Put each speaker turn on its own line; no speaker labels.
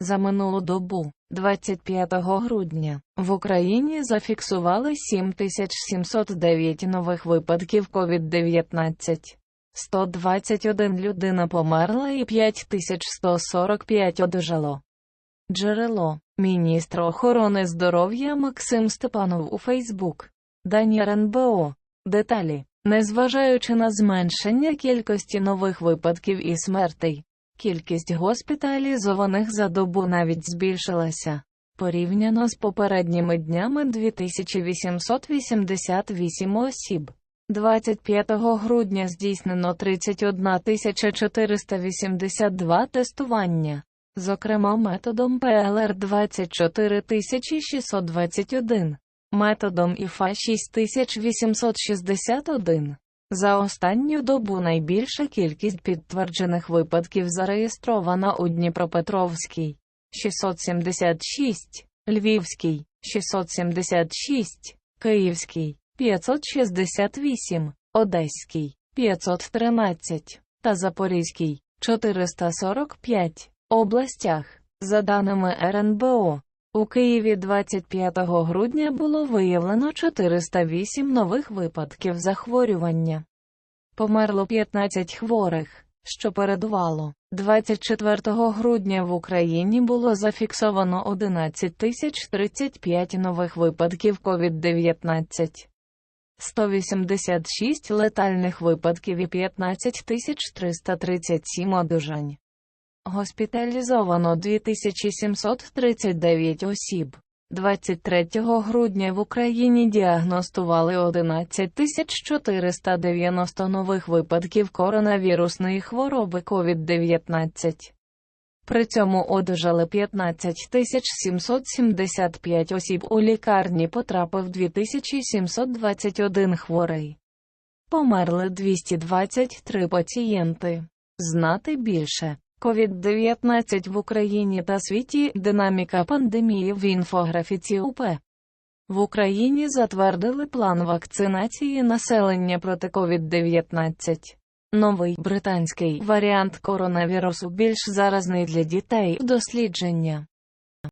За минулу добу, 25 грудня, в Україні зафіксували 7709 нових випадків COVID-19. 121 людина померла і 5145 одужало. Джерело. Міністр охорони здоров'я Максим Степанов у Фейсбук. Дані РНБО. Деталі. Незважаючи на зменшення кількості нових випадків і смертей, кількість госпіталізованих за добу навіть збільшилася. Порівняно з попередніми днями 2888 осіб. 25 грудня здійснено 31 482 тестування, зокрема методом ПЛР 24 621, методом ІФА 6861. За останню добу найбільша кількість підтверджених випадків зареєстрована у Дніпропетровській 676, Львівській 676, Київській 568, Одеський 513 та Запорізький 445 областях. За даними РНБО, у Києві 25 грудня було виявлено 408 нових випадків захворювання. Померло 15 хворих, що передувало. 24 грудня в Україні було зафіксовано 11 035 нових випадків COVID-19. 186 летальних випадків і 15 337 одужань. Госпіталізовано 2739 осіб. 23 грудня в Україні діагностували 11 490 нових випадків коронавірусної хвороби COVID-19. При цьому одужали 15 775 осіб. У лікарні потрапив 2721 хворий. Померли 223 пацієнти. Знати більше. COVID-19 в Україні та світі динаміка пандемії в інфографіці УП. В Україні затвердили план вакцинації населення проти COVID-19. Новий британський варіант коронавірусу більш заразний для дітей. Дослідження